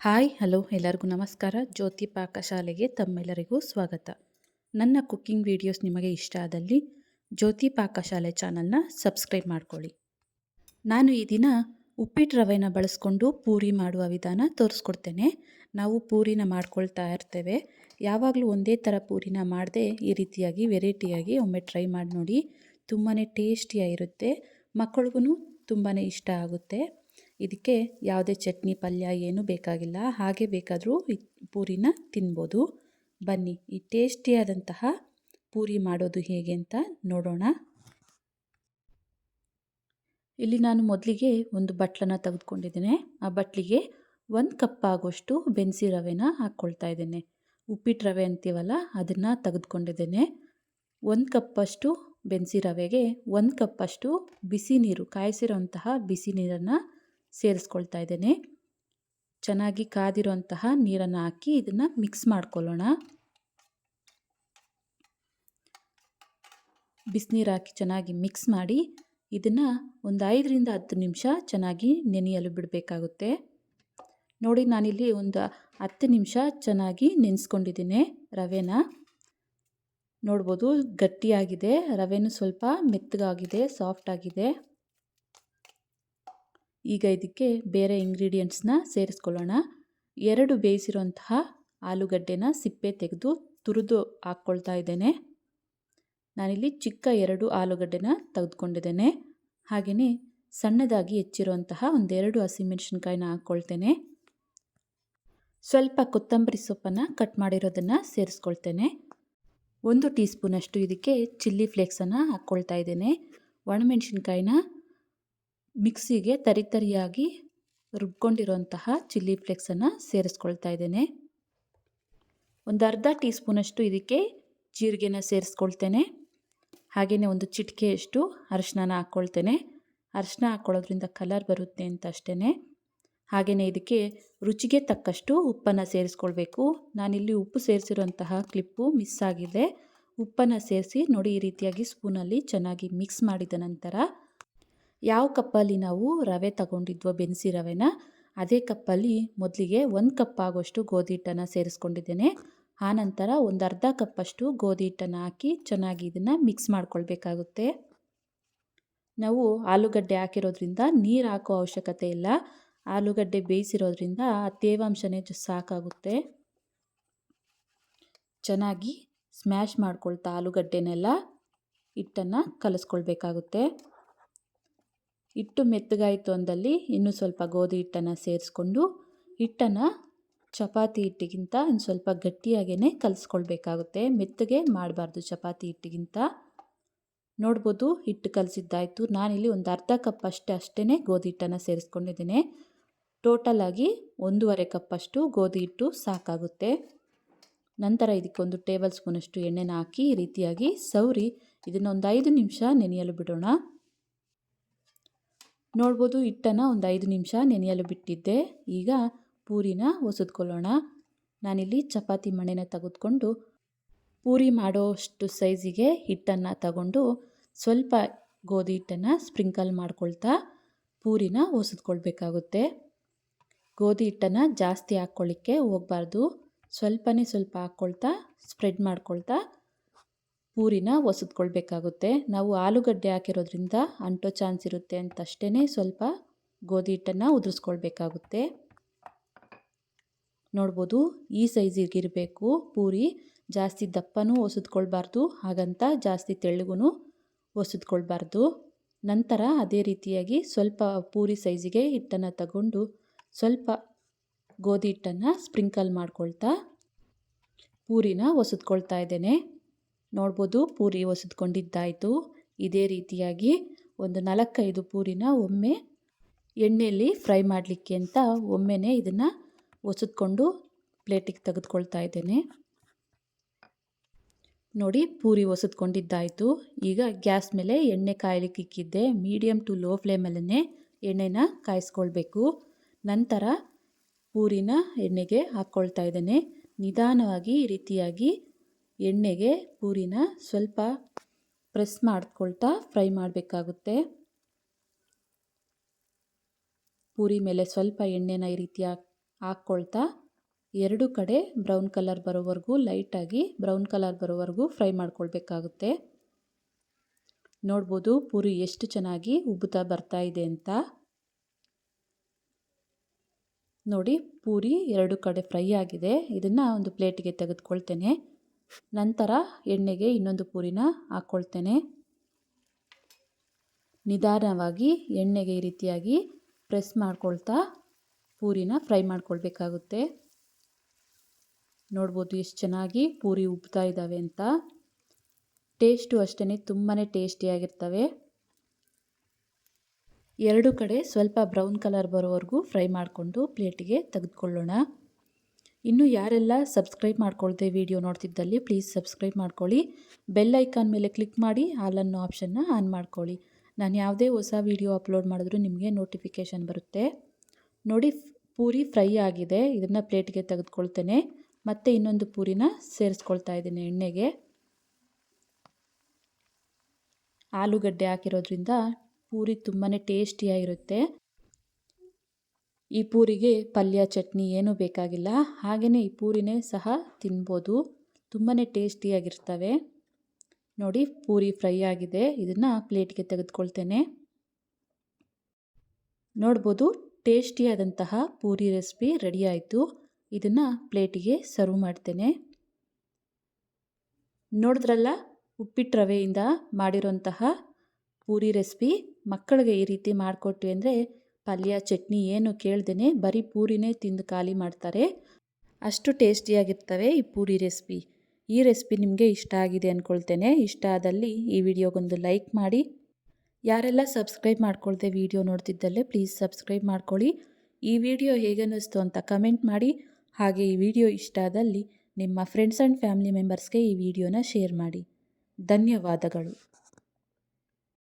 Hi, hello, ಎಲ್ಲರಿಗೂ ನಮಸ್ಕಾರ. ಜ್ಯೋತಿ ಪಾಕಶಾಲೆಗೆ ತಮ್ಮೆಲ್ಲರಿಗೂ ಸ್ವಾಗತ. ನನ್ನ ಕುಕ್ಕಿಂಗ್ ವಿಡಿಯೋಸ್ ನಿಮಗೆ ಇಷ್ಟ ಆದಲ್ಲಿ ಜ್ಯೋತಿ ಪಾಕಶಾಲೆ ಚಾನಲ್ನ ಸಬ್ಸ್ಕ್ರೈಬ್ ಮಾಡ್ಕೊಳ್ಳಿ. ನಾನು ಈ ದಿನ ಉಪ್ಪಿಟ್ಟು ರವೆನ ಬಳಸ್ಕೊಂಡು ಪೂರಿ ಮಾಡುವ ವಿಧಾನ ತೋರಿಸ್ಕೊಡ್ತೇನೆ. ನಾವು ಪೂರಿನ ಮಾಡ್ಕೊಳ್ತಾ ಇರ್ತೇವೆ. ಯಾವಾಗಲೂ ಒಂದೇ ಥರ ಪೂರಿನ ಮಾಡದೆ ಈ ರೀತಿಯಾಗಿ ವೆರೈಟಿಯಾಗಿ ಒಮ್ಮೆ ಟ್ರೈ ಮಾಡಿ ನೋಡಿ ತುಂಬಾ ಟೇಸ್ಟಿಯಾಗಿರುತ್ತೆ. ಮಕ್ಕಳಿಗೂ ತುಂಬಾ ಇಷ್ಟ ಆಗುತ್ತೆ. ಇದಕ್ಕೆ ಯಾವುದೇ ಚಟ್ನಿ, ಪಲ್ಯ ಏನೂ ಬೇಕಾಗಿಲ್ಲ. ಹಾಗೆ ಬೇಕಾದರೂ ಪೂರಿನ ತಿನ್ಬೋದು. ಬನ್ನಿ, ಈ ಟೇಸ್ಟಿಯಾದಂತಹ ಪೂರಿ ಮಾಡೋದು ಹೇಗೆ ಅಂತ ನೋಡೋಣ. ಇಲ್ಲಿ ನಾನು ಮೊದಲಿಗೆ ಒಂದು ಬಟ್ಲನ್ನು ತೆಗೆದುಕೊಂಡಿದ್ದೇನೆ. ಆ ಬಟ್ಲಿಗೆ ಒಂದು ಕಪ್ ಆಗೋಷ್ಟು ಬೆನ್ಸಿ ರವೆನ ಹಾಕ್ಕೊಳ್ತಾ ಇದ್ದೇನೆ. ಉಪ್ಪಿಟ್ಟು ರವೆ ಅಂತೀವಲ್ಲ, ಅದನ್ನು ತೆಗೆದುಕೊಂಡಿದ್ದೇನೆ. ಒಂದು ಕಪ್ಪಷ್ಟು ಬೆನ್ಸಿ ರವೆಗೆ ಒಂದು ಕಪ್ಪಷ್ಟು ಬಿಸಿ ನೀರು ಕಾಯಿಸಿರೋಂತಹ ಬಿಸಿ ನೀರನ್ನು ಸೇರಿಸ್ಕೊಳ್ತಾ ಇದ್ದೇನೆ. ಚೆನ್ನಾಗಿ ಕಾದಿರುವಂತಹ ನೀರನ್ನು ಹಾಕಿ ಇದನ್ನು ಮಿಕ್ಸ್ ಮಾಡ್ಕೊಳ್ಳೋಣ. ಬಿಸಿನೀರು ಹಾಕಿ ಚೆನ್ನಾಗಿ ಮಿಕ್ಸ್ ಮಾಡಿ ಇದನ್ನು ಒಂದು ಐದರಿಂದ ಹತ್ತು ನಿಮಿಷ ಚೆನ್ನಾಗಿ ನೆನೆಯಲು ಬಿಡಬೇಕಾಗುತ್ತೆ. ನೋಡಿ, ನಾನಿಲ್ಲಿ ಒಂದು ಹತ್ತು ನಿಮಿಷ ಚೆನ್ನಾಗಿ ನೆನೆಸ್ಕೊಂಡಿದ್ದೀನಿ ರವೆನ. ನೋಡ್ಬೋದು, ಗಟ್ಟಿಯಾಗಿದೆ. ರವೆನೂ ಸ್ವಲ್ಪ ಮೆತ್ತಗಾಗಿದೆ ಸಾಫ್ಟ್ ಆಗಿದೆ. ಈಗ ಇದಕ್ಕೆ ಬೇರೆ ಇಂಗ್ರೀಡಿಯೆಂಟ್ಸ್ನ ಸೇರಿಸ್ಕೊಳ್ಳೋಣ. ಎರಡು ಬೇಯಿಸಿರುವಂತಹ ಆಲೂಗಡ್ಡೆನ ಸಿಪ್ಪೆ ತೆಗೆದು ತುರಿದು ಹಾಕ್ಕೊಳ್ತಾ ಇದ್ದೇನೆ. ನಾನಿಲ್ಲಿ ಚಿಕ್ಕ ಎರಡು ಆಲೂಗಡ್ಡೆನ ತೆಗೆದುಕೊಂಡಿದ್ದೇನೆ. ಹಾಗೆಯೇ ಸಣ್ಣದಾಗಿ ಹೆಚ್ಚಿರುವಂತಹ ಒಂದೆರಡು ಹಸಿಮೆಣಸಿನ್ಕಾಯಿನ ಹಾಕ್ಕೊಳ್ತೇನೆ. ಸ್ವಲ್ಪ ಕೊತ್ತಂಬರಿ ಸೊಪ್ಪನ್ನು ಕಟ್ ಮಾಡಿರೋದನ್ನು ಸೇರಿಸ್ಕೊಳ್ತೇನೆ. ಒಂದು ಟೀ ಸ್ಪೂನಷ್ಟು ಇದಕ್ಕೆ ಚಿಲ್ಲಿ ಫ್ಲೇಕ್ಸನ್ನು ಹಾಕ್ಕೊಳ್ತಾ ಇದ್ದೇನೆ. ಒಣಮೆಣಸಿನ್ಕಾಯಿನ ಮಿಕ್ಸಿಗೆ ತರಿತರಿಯಾಗಿ ರುಬ್ಕೊಂಡಿರುವಂತಹ ಚಿಲ್ಲಿ ಫ್ಲೇಕ್ಸನ್ನು ಸೇರಿಸ್ಕೊಳ್ತಾ ಇದ್ದೇನೆ. ಒಂದು ಅರ್ಧ ಟೀ ಸ್ಪೂನಷ್ಟು ಇದಕ್ಕೆ ಜೀರಿಗೆನ ಸೇರಿಸ್ಕೊಳ್ತೇನೆ. ಹಾಗೆಯೇ ಒಂದು ಚಿಟಿಕೆಯಷ್ಟು ಅರಶಿನ ಹಾಕ್ಕೊಳ್ತೇನೆ. ಅರಶಿನ ಹಾಕ್ಕೊಳ್ಳೋದ್ರಿಂದ ಕಲರ್ ಬರುತ್ತೆ ಅಂತ ಅಷ್ಟೇ ಹಾಗೆಯೇ ಇದಕ್ಕೆ ರುಚಿಗೆ ತಕ್ಕಷ್ಟು ಉಪ್ಪನ್ನು ಸೇರಿಸ್ಕೊಳ್ಬೇಕು. ನಾನಿಲ್ಲಿ ಉಪ್ಪು ಸೇರಿಸಿರುವಂತಹ ಕ್ಲಿಪ್ಪು ಮಿಸ್ ಆಗಿದೆ ಉಪ್ಪನ್ನು ಸೇರಿಸಿ ನೋಡಿ ಈ ರೀತಿಯಾಗಿ ಸ್ಪೂನಲ್ಲಿ ಚೆನ್ನಾಗಿ ಮಿಕ್ಸ್ ಮಾಡಿದ ನಂತರ ಯಾವ ಕಪ್ಪಲ್ಲಿ ನಾವು ರವೆ ತಗೊಂಡಿದ್ವೋ, ಬೆನ್ಸಿ ರವೆನ, ಅದೇ ಕಪ್ಪಲ್ಲಿ ಮೊದಲಿಗೆ ಒಂದು ಕಪ್ ಆಗೋಷ್ಟು ಗೋಧಿ ಹಿಟ್ಟನ್ನು ಸೇರಿಸ್ಕೊಂಡಿದ್ದೇನೆ. ಆನಂತರ ಒಂದು ಅರ್ಧ ಕಪ್ಪಷ್ಟು ಗೋಧಿ ಹಿಟ್ಟನ್ನು ಹಾಕಿ ಚೆನ್ನಾಗಿ ಇದನ್ನು ಮಿಕ್ಸ್ ಮಾಡ್ಕೊಳ್ಬೇಕಾಗುತ್ತೆ. ನಾವು ಆಲೂಗಡ್ಡೆ ಹಾಕಿರೋದ್ರಿಂದ ನೀರು ಹಾಕೋ ಅವಶ್ಯಕತೆ ಇಲ್ಲ. ಆಲೂಗಡ್ಡೆ ಬೇಯಿಸಿರೋದ್ರಿಂದ ಆ ತೇವಾಂಶನೇ ಸಾಕಾಗುತ್ತೆ. ಚೆನ್ನಾಗಿ ಸ್ಮ್ಯಾಶ್ ಮಾಡ್ಕೊಳ್ತಾ ಆಲೂಗಡ್ಡೆನೆಲ್ಲ ಹಿಟ್ಟನ್ನು ಕಲಿಸ್ಕೊಳ್ಬೇಕಾಗುತ್ತೆ. ಹಿಟ್ಟು ಮೆತ್ತಗಾಯಿತು ಅಂದಲ್ಲಿ ಇನ್ನೂ ಸ್ವಲ್ಪ ಗೋಧಿ ಹಿಟ್ಟನ್ನು ಸೇರಿಸ್ಕೊಂಡು ಹಿಟ್ಟನ್ನು ಚಪಾತಿ ಹಿಟ್ಟಿಗಿಂತ ಒಂದು ಸ್ವಲ್ಪ ಗಟ್ಟಿಯಾಗೇ ಕಲಿಸ್ಕೊಳ್ಬೇಕಾಗುತ್ತೆ. ಮೆತ್ತಗೆ ಮಾಡಬಾರ್ದು ಚಪಾತಿ ಹಿಟ್ಟಿಗಿಂತ. ನೋಡ್ಬೋದು ಹಿಟ್ಟು ಕಲಸಿದ್ದಾಯಿತು. ನಾನಿಲ್ಲಿ ಒಂದು ಅರ್ಧ ಕಪ್ ಅಷ್ಟೇ ಅಷ್ಟೇ ಗೋಧಿ ಹಿಟ್ಟನ್ನು ಸೇರಿಸ್ಕೊಂಡಿದ್ದೀನಿ. ಆಗಿ ಒಂದೂವರೆ ಕಪ್ಪಷ್ಟು ಗೋಧಿ ಹಿಟ್ಟು ಸಾಕಾಗುತ್ತೆ. ನಂತರ ಇದಕ್ಕೊಂದು ಟೇಬಲ್ ಸ್ಪೂನಷ್ಟು ಎಣ್ಣೆನ ಹಾಕಿ ಈ ರೀತಿಯಾಗಿ ಸೌರಿ ಇದನ್ನೊಂದು ಐದು ನಿಮಿಷ ನೆನೆಯಲು ಬಿಡೋಣ. ನೋಡ್ಬೋದು ಹಿಟ್ಟನ್ನು ಒಂದು ಐದು ನಿಮಿಷ ನೆನೆಯಲು ಬಿಟ್ಟಿದ್ದೆ. ಈಗ ಪೂರಿನ ಒಸದ್ಕೊಳ್ಳೋಣ. ನಾನಿಲ್ಲಿ ಚಪಾತಿ ಮಣೆನ ತೆಗೆದುಕೊಂಡು ಪೂರಿ ಮಾಡೋಷ್ಟು ಸೈಜಿಗೆ ಹಿಟ್ಟನ್ನು ತಗೊಂಡು ಸ್ವಲ್ಪ ಗೋಧಿ ಹಿಟ್ಟನ್ನು ಸ್ಪ್ರಿಂಕಲ್ ಮಾಡ್ಕೊಳ್ತಾ ಪೂರಿನ ಒಸದ್ಕೊಳ್ಬೇಕಾಗುತ್ತೆ. ಗೋಧಿ ಹಿಟ್ಟನ್ನು ಜಾಸ್ತಿ ಹಾಕ್ಕೊಳ್ಳಿಕ್ಕೆ ಹೋಗಬಾರ್ದು. ಸ್ವಲ್ಪನೇ ಸ್ವಲ್ಪ ಹಾಕ್ಕೊಳ್ತಾ, ಸ್ಪ್ರೆಡ್ ಮಾಡ್ಕೊಳ್ತಾ ಪೂರಿನ ಒಸದ್ಕೊಳ್ಬೇಕಾಗುತ್ತೆ. ನಾವು ಆಲೂಗಡ್ಡೆ ಹಾಕಿರೋದ್ರಿಂದ ಅಂಟೋ ಚಾನ್ಸ್ ಇರುತ್ತೆ ಅಂತಷ್ಟೇ ಸ್ವಲ್ಪ ಗೋಧಿ ಹಿಟ್ಟನ್ನು ಉದುರಿಸ್ಕೊಳ್ಬೇಕಾಗುತ್ತೆ. ನೋಡ್ಬೋದು ಈ ಸೈಜಿಗಿರಬೇಕು ಪೂರಿ. ಜಾಸ್ತಿ ದಪ್ಪನೂ ಒಸದ್ಕೊಳ್ಬಾರ್ದು, ಹಾಗಂತ ಜಾಸ್ತಿ ತೆಳ್ಳಗೂ ಒಸದ್ಕೊಳ್ಬಾರ್ದು. ನಂತರ ಅದೇ ರೀತಿಯಾಗಿ ಸ್ವಲ್ಪ ಪೂರಿ ಸೈಜಿಗೆ ಹಿಟ್ಟನ್ನು ತಗೊಂಡು ಸ್ವಲ್ಪ ಗೋಧಿ ಹಿಟ್ಟನ್ನು ಸ್ಪ್ರಿಂಕಲ್ ಮಾಡ್ಕೊಳ್ತಾ ಪೂರಿನ ಒಸದ್ಕೊಳ್ತಾ ಇದ್ದೇನೆ. ನೋಡ್ಬೋದು ಪೂರಿ ಒಸದ್ಕೊಂಡಿದ್ದಾಯಿತು. ಇದೇ ರೀತಿಯಾಗಿ ಒಂದು ನಾಲ್ಕೈದು ಪೂರಿನ ಒಮ್ಮೆ ಎಣ್ಣೆಯಲ್ಲಿ ಫ್ರೈ ಮಾಡಲಿಕ್ಕೆ ಅಂತ ಒಮ್ಮೆನೇ ಇದನ್ನು ಒಸದ್ಕೊಂಡು ಪ್ಲೇಟಿಗೆ ತೆಗೆದುಕೊಳ್ತಾ ಇದ್ದೇನೆ. ನೋಡಿ ಪೂರಿ ಒಸದ್ಕೊಂಡಿದ್ದಾಯಿತು. ಈಗ ಗ್ಯಾಸ್ ಮೇಲೆ ಎಣ್ಣೆ ಕಾಯಲಿಕ್ಕೆ ಇಕ್ಕಿದ್ದೆ. ಮೀಡಿಯಮ್ ಟು ಲೋ ಫ್ಲೇಮಲ್ಲೇ ಎಣ್ಣೆನ ಕಾಯಿಸ್ಕೊಳ್ಬೇಕು. ನಂತರ ಪೂರಿನ ಎಣ್ಣೆಗೆ ಹಾಕ್ಕೊಳ್ತಾ ಇದ್ದೇನೆ. ನಿಧಾನವಾಗಿ ಈ ರೀತಿಯಾಗಿ ಎಣ್ಣೆಗೆ ಪೂರಿನ ಸ್ವಲ್ಪ ಪ್ರೆಸ್ ಮಾಡ್ಕೊಳ್ತಾ ಫ್ರೈ ಮಾಡಬೇಕಾಗುತ್ತೆ. ಪೂರಿ ಮೇಲೆ ಸ್ವಲ್ಪ ಎಣ್ಣೆನ ಈ ರೀತಿ ಹಾಕ್ಕೊಳ್ತಾ ಎರಡು ಕಡೆ ಬ್ರೌನ್ ಕಲರ್ ಬರೋವರೆಗೂ ಲೈಟಾಗಿ ಬ್ರೌನ್ ಕಲರ್ ಬರೋವರೆಗೂ ಫ್ರೈ ಮಾಡ್ಕೊಳ್ಬೇಕಾಗುತ್ತೆ. ನೋಡ್ಬೋದು ಪೂರಿ ಎಷ್ಟು ಚೆನ್ನಾಗಿ ಉಬ್ಬುತ್ತಾ ಬರ್ತಾ ಇದೆ ಅಂತ. ನೋಡಿ ಪೂರಿ ಎರಡು ಕಡೆ ಫ್ರೈ ಆಗಿದೆ. ಇದನ್ನು ಒಂದು ಪ್ಲೇಟಿಗೆ ತೆಗೆದುಕೊಳ್ತೇನೆ. ನಂತರ ಎಣ್ಣೆಗೆ ಇನ್ನೊಂದು ಪೂರಿನ ಹಾಕ್ಕೊಳ್ತೇನೆ. ನಿಧಾನವಾಗಿ ಎಣ್ಣೆಗೆ ಈ ರೀತಿಯಾಗಿ ಪ್ರೆಸ್ ಮಾಡ್ಕೊಳ್ತಾ ಪೂರಿನ ಫ್ರೈ ಮಾಡ್ಕೊಳ್ಬೇಕಾಗುತ್ತೆ. ನೋಡ್ಬೋದು ಎಷ್ಟು ಚೆನ್ನಾಗಿ ಪೂರಿ ಉಬ್ತಾ ಇದ್ದಾವೆ ಅಂತ. ಟೇಸ್ಟು ಅಷ್ಟೇ ತುಂಬಾ ಟೇಸ್ಟಿಯಾಗಿರ್ತವೆ ಎರಡು ಕಡೆ ಸ್ವಲ್ಪ ಬ್ರೌನ್ ಕಲರ್ ಬರೋವರೆಗೂ ಫ್ರೈ ಮಾಡಿಕೊಂಡು ಪ್ಲೇಟಿಗೆ ತೆಗೆದುಕೊಳ್ಳೋಣ. ಇನ್ನು ಯಾರೆಲ್ಲ ಸಬ್ಸ್ಕ್ರೈಬ್ ಮಾಡ್ಕೊಳ್ದೆ ವಿಡಿಯೋ ನೋಡ್ತಿದ್ದಲ್ಲಿ ಪ್ಲೀಸ್ ಸಬ್ಸ್ಕ್ರೈಬ್ ಮಾಡ್ಕೊಳ್ಳಿ. ಬೆಲ್ ಐಕಾನ್ ಮೇಲೆ ಕ್ಲಿಕ್ ಮಾಡಿ ಹಾಲನ್ನು ಆಪ್ಷನ್ನ ಆನ್ ಮಾಡ್ಕೊಳ್ಳಿ. ನಾನು ಯಾವುದೇ ಹೊಸ ವಿಡಿಯೋ ಅಪ್ಲೋಡ್ ಮಾಡಿದ್ರೂ ನಿಮಗೆ ನೋಟಿಫಿಕೇಷನ್ ಬರುತ್ತೆ. ನೋಡಿ ಪೂರಿ ಫ್ರೈ ಆಗಿದೆ. ಇದನ್ನು ಪ್ಲೇಟ್ಗೆ ತೆಗೆದುಕೊಳ್ತೇನೆ. ಮತ್ತು ಇನ್ನೊಂದು ಪೂರಿನ ಸೇರಿಸ್ಕೊಳ್ತಾ ಇದ್ದೀನಿ ಎಣ್ಣೆಗೆ. ಆಲೂಗಡ್ಡೆ ಹಾಕಿರೋದ್ರಿಂದ ಪೂರಿ ತುಂಬಾ ಟೇಸ್ಟಿಯಾಗಿರುತ್ತೆ. ಈ ಪೂರಿಗೆ ಪಲ್ಯ, ಚಟ್ನಿ ಏನೂ ಬೇಕಾಗಿಲ್ಲ. ಹಾಗೆಯೇ ಈ ಪೂರಿನೇ ಸಹ ತಿನ್ಬೋದು. ತುಂಬಾ ಟೇಸ್ಟಿಯಾಗಿರ್ತವೆ. ನೋಡಿ, ಪೂರಿ ಫ್ರೈ ಆಗಿದೆ. ಇದನ್ನು ಪ್ಲೇಟ್ಗೆ ತೆಗೆದುಕೊಳ್ತೇನೆ. ನೋಡ್ಬೋದು, ಟೇಸ್ಟಿಯಾದಂತಹ ಪೂರಿ ರೆಸಿಪಿ ರೆಡಿ ಆಯಿತು. ಇದನ್ನು ಪ್ಲೇಟಿಗೆ ಸರ್ವ್ ಮಾಡ್ತೇನೆ. ನೋಡಿದ್ರಲ್ಲ, ಉಪ್ಪಿಟ್ಟು ರವೆಯಿಂದ ಮಾಡಿರೋಂತಹ ಪೂರಿ ರೆಸಿಪಿ ಮಕ್ಕಳಿಗೆ ಈ ರೀತಿ ಮಾಡಿಕೊಟ್ವಿ ಅಂದರೆ ಪಲ್ಯ, ಚಟ್ನಿ ಏನು ಕೇಳ್ದೇ ಬರೀ ಪೂರಿನೇ ತಿಂದು ಖಾಲಿ ಮಾಡ್ತಾರೆ. ಅಷ್ಟು ಟೇಸ್ಟಿಯಾಗಿರ್ತವೆ ಈ ಪೂರಿ ರೆಸಿಪಿ. ಈ ರೆಸಿಪಿ ನಿಮಗೆ ಇಷ್ಟ ಆಗಿದೆ ಅಂದ್ಕೊಳ್ತೇನೆ ಇಷ್ಟ ಆದಲ್ಲಿ ಈ ವಿಡಿಯೋಗೊಂದು ಲೈಕ್ ಮಾಡಿ. ಯಾರೆಲ್ಲ ಸಬ್ಸ್ಕ್ರೈಬ್ ಮಾಡ್ಕೊಳ್ದೆ ವಿಡಿಯೋ ನೋಡ್ತಿದ್ದಲ್ಲೇ ಪ್ಲೀಸ್ ಸಬ್ಸ್ಕ್ರೈಬ್ ಮಾಡ್ಕೊಳ್ಳಿ. ಈ ವಿಡಿಯೋ ಹೇಗೆ ಅನ್ನಿಸ್ತು ಅಂತ ಕಮೆಂಟ್ ಮಾಡಿ. ಹಾಗೆ ಈ ವಿಡಿಯೋ ಇಷ್ಟ ಆದಲ್ಲಿ ನಿಮ್ಮ ಫ್ರೆಂಡ್ಸ್ ಆ್ಯಂಡ್ ಫ್ಯಾಮಿಲಿ ಮೆಂಬರ್ಸ್ಗೆ ಈ ವಿಡಿಯೋನ ಶೇರ್ ಮಾಡಿ. ಧನ್ಯವಾದಗಳು.